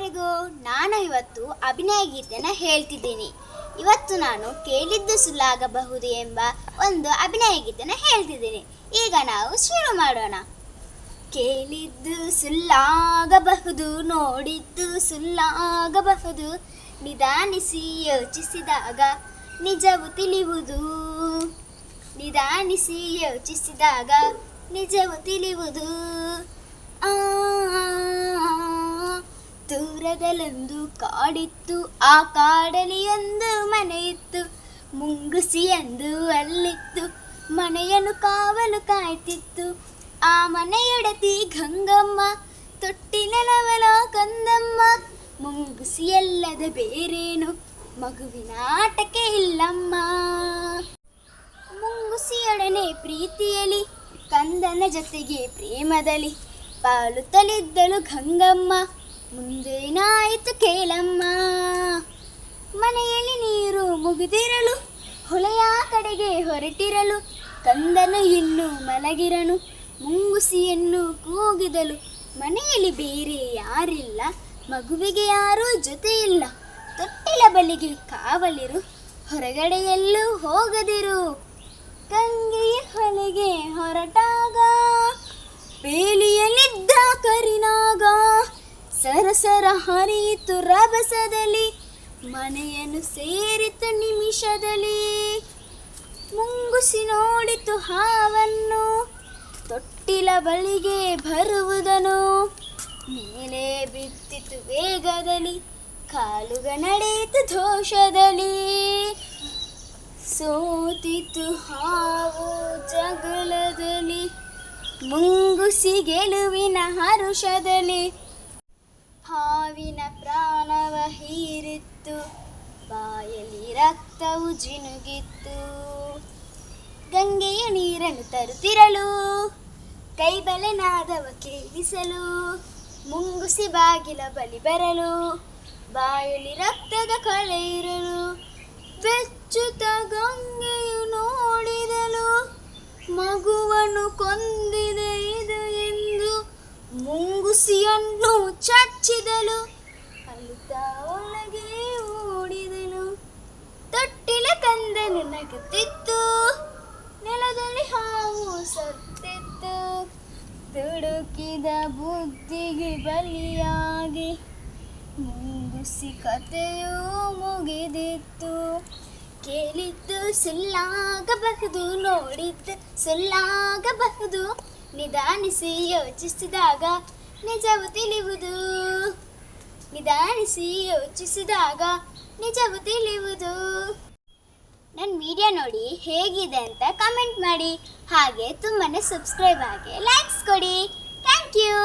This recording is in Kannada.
ಎಲ್ಲರಿಗೂ ನಾನು ಇವತ್ತು ಅಭಿನಯ ಗೀತೆನ ಹೇಳ್ತಿದ್ದೀನಿ. ಇವತ್ತು ನಾನು ಕೇಳಿದ್ದು ಸುಳ್ಳಾಗಬಹುದು ಎಂಬ ಒಂದು ಅಭಿನಯ ಗೀತೆನ ಹೇಳ್ತಿದ್ದೀನಿ. ಈಗ ನಾವು ಶುರು ಮಾಡೋಣ. ಕೇಳಿದ್ದು ಸುಳ್ಳಾಗಬಹುದು, ನೋಡಿದ್ದು ಸುಳ್ಳಾಗಬಹುದು, ನಿಧಾನಿಸಿ ಯೋಚಿಸಿದಾಗ ನಿಜವು ತಿಳಿಯುವುದು ನಿಧಾನಿಸಿ ಯೋಚಿಸಿದಾಗ ನಿಜವು ತಿಳಿಯುವುದು ಆ ದೂರದಲ್ಲೊಂದು ಕಾಡಿತ್ತು. ಆ ಕಾಡಲಿ ಒಂದು ಮನೆಯಿತ್ತು. ಇತ್ತು ಮುಂಗುಸಿ ಎಂದು ಅಲ್ಲಿತ್ತು. ಮನೆಯನ್ನು ಕಾವಲು ಕಾಯ್ತಿತ್ತು. ಆ ಮನೆಯೊಡತಿ ಗಂಗಮ್ಮ ತೊಟ್ಟಿನವಲ ಕಂದಮ್ಮ, ಮುಂಗುಸಿಯಲ್ಲದ ಬೇರೇನು ಮಗುವಿನ ಆಟಕ್ಕೆ ಇಲ್ಲಮ್ಮ. ಮುಂಗುಸಿಯೊಡನೆ ಪ್ರೀತಿಯಲಿ, ಕಂದನ ಜೊತೆಗೆ ಪ್ರೇಮದಲ್ಲಿ ಪಾಲುತ್ತಲಿದ್ದಳು ಗಂಗಮ್ಮ. ಮುಂದೇನಾಯಿತು ಕೇಳಮ್ಮ? ಮನೆಯಲ್ಲಿ ನೀರು ಮುಗಿದಿರಲು, ಹೊಳೆಯ ಕಡೆಗೆ ಹೊರಟಿರಲು, ಕಂದನು ಇನ್ನು ಮಲಗಿರನು, ಮುಂಗುಸಿಯನ್ನು ಕೂಗಿದಲು. ಮನೆಯಲ್ಲಿ ಬೇರೆ ಯಾರಿಲ್ಲ, ಮಗುವಿಗೆ ಯಾರೂ ಜೊತೆ ಇಲ್ಲ ತೊಟ್ಟಿಲ ಬಳಿಗೆ ಕಾವಲಿರು, ಹೊರಗಡೆಯಲ್ಲೂ ಹೋಗದಿರು. ಗಂಗೆಯ ಹೊಳೆಗೆ ಸರಸರ ಹರಿಯಿತು ರಭಸದಲ್ಲಿ. ಮನೆಯನ್ನು ಸೇರಿತ ನಿಮಿಷದಲ್ಲಿ. ಮುಂಗುಸಿ ನೋಡಿತು ಹಾವನ್ನು. ತೊಟ್ಟಿಲ ಬಳಿಗೆ ಬರುವುದನು. ಮೇಲೆ ಬಿತ್ತಿತು ವೇಗದಲ್ಲಿ. ಕಾಲುಗ ನಡೆಯಿತು ದೋಷದಲ್ಲಿ. ಸೋತಿತು ಹಾವು ಜಗಳದಲ್ಲಿ. ಮುಂಗುಸಿ ಗೆಲುವಿನ ಹರುಷದಲ್ಲಿ. ಹಾವಿನ ಪ್ರಾಣವ ಹೀರಿತ್ತು ಬಾಯಲ್ಲಿ ರಕ್ತವು ಜಿನುಗಿತ್ತು. ಗಂಗೆಯ ನೀರನ್ನು ತರುತ್ತಿರಲು, ಕೈಬಲೆನಾದವ ಕೇಳಿಸಲು, ಮುಂಗುಸಿ ಬಾಗಿಲ ಬಲಿ ಬರಲು, ಬಾಯಲ್ಲಿ ರಕ್ತದ ಕಳೆ ಇರಲು ಬೆಚ್ಚುತ ಗಂಗೆಯು ನೋಡಿದಲು ಮಗುವನ್ನು ಕೊಂದಿದೆ ಇದು ಎಂದು ಮುಂಗುಸಿಯನ್ನು ಚಚ್ಚಿದಲು ಅಳುತ್ತಾ ಒಳಗೆ ಓಡಿದಳು. ತೊಟ್ಟಿಲ ಕಂದನು ನಗುತ್ತಿತ್ತು ನೆಲದಲ್ಲಿ ಹಾವು ಸತ್ತಿತ್ತು. ತುಡುಕಿದ ಬುದ್ಧಿಗೆ ಬಲಿಯಾಗಿ ಮುಂಗುಸಿ ಕಥೆಯೂ ಮುಗಿದಿತ್ತು. ಕೇಳಿದ್ದು ಸುಳ್ಳಾಗಬಹುದು, ನೋಡಿದ್ದು ಸುಳ್ಳಾಗಬಹುದು. ನಿಧಾನಿಸಿ ಯೋಚಿಸಿದಾಗ ನಿಜವು ತಿಳಿಯುವುದು ನಿಧಾನಿಸಿ ಯೋಚಿಸಿದಾಗ ನಿಜವು ತಿಳಿಯುವುದು ನನ್ನ ವಿಡಿಯೋ ನೋಡಿ ಹೇಗಿದೆ ಅಂತ ಕಮೆಂಟ್ ಮಾಡಿ. ಹಾಗೆ ತುಂಬಾ ಸಬ್ಸ್ಕ್ರೈಬ್ ಆಗಿ ಲೈಕ್ಸ್ ಕೊಡಿ. Thank you